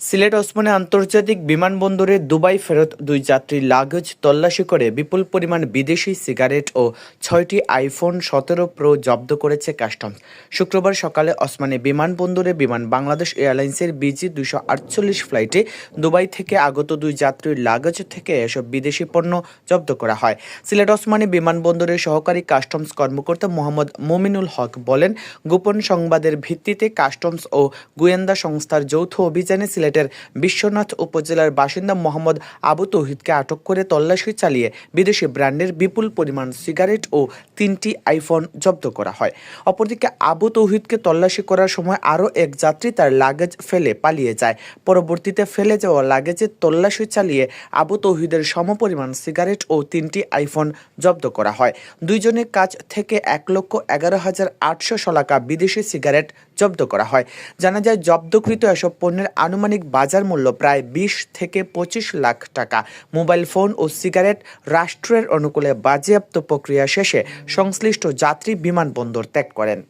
সিলেট ওসমানী আন্তর্জাতিক বিমানবন্দরে দুবাই ফেরত দুই যাত্রীর লাগেজ তল্লাশি করে বিপুল পরিমাণ বিদেশি সিগারেট ও ছয়টি আইফোন সতেরো প্রো জব্দ করেছে কাস্টমস। শুক্রবার সকালে ওসমানী বিমানবন্দরে বিমান বাংলাদেশ এয়ারলাইন্সের বিজি দুশো আটচল্লিশ ফ্লাইটে দুবাই থেকে আগত দুই যাত্রীর লাগেজ থেকে এসব বিদেশি পণ্য জব্দ করা হয়। সিলেট ওসমানী বিমানবন্দরের সহকারী কাস্টমস কর্মকর্তা মোহাম্মদ মোমিনুল হক বলেন, গোপন সংবাদের ভিত্তিতে কাস্টমস ও গোয়েন্দা সংস্থার যৌথ অভিযানে সিলেটের বিশ্বনাথ উপজেলার বাসিন্দা মোহাম্মদ আবু তৌহিদকে আটক করে তল্লাশি চালিয়ে বিদেশি ব্র্যান্ডের বিপুল পরিমাণ সিগারেট ও তিনটি আইফোন জব্দ করা হয়। অপরদিকে আবু তৌহিদকে তল্লাশি করার সময় আরও এক যাত্রী তার লাগেজ ফেলে পালিয়ে যায়। পরবর্তীতে ফেলে যাওয়া লাগেজের তল্লাশি চালিয়ে আবু তৌহিদের সমপরিমাণ সিগারেট ও তিনটি আইফোন জব্দ করা হয়। দুইজনের কাছ থেকে এক লক্ষ এগারো হাজার আটশো শলাকা বিদেশি সিগারেট জব্দ করা হয়। জানা যায়, জব্দকৃত এসব পণ্যের আনুমানিক বাজার মূল্য প্রায় বিশ থেকে পঁচিশ লাখ টাকা। মোবাইল ফোন ও সিগারেট রাষ্ট্রের অনুকূলে বাজেয়াপ্ত প্রক্রিয়া শেষে সংশ্লিষ্ট যাত্রী বিমানবন্দর ত্যাগ করেন।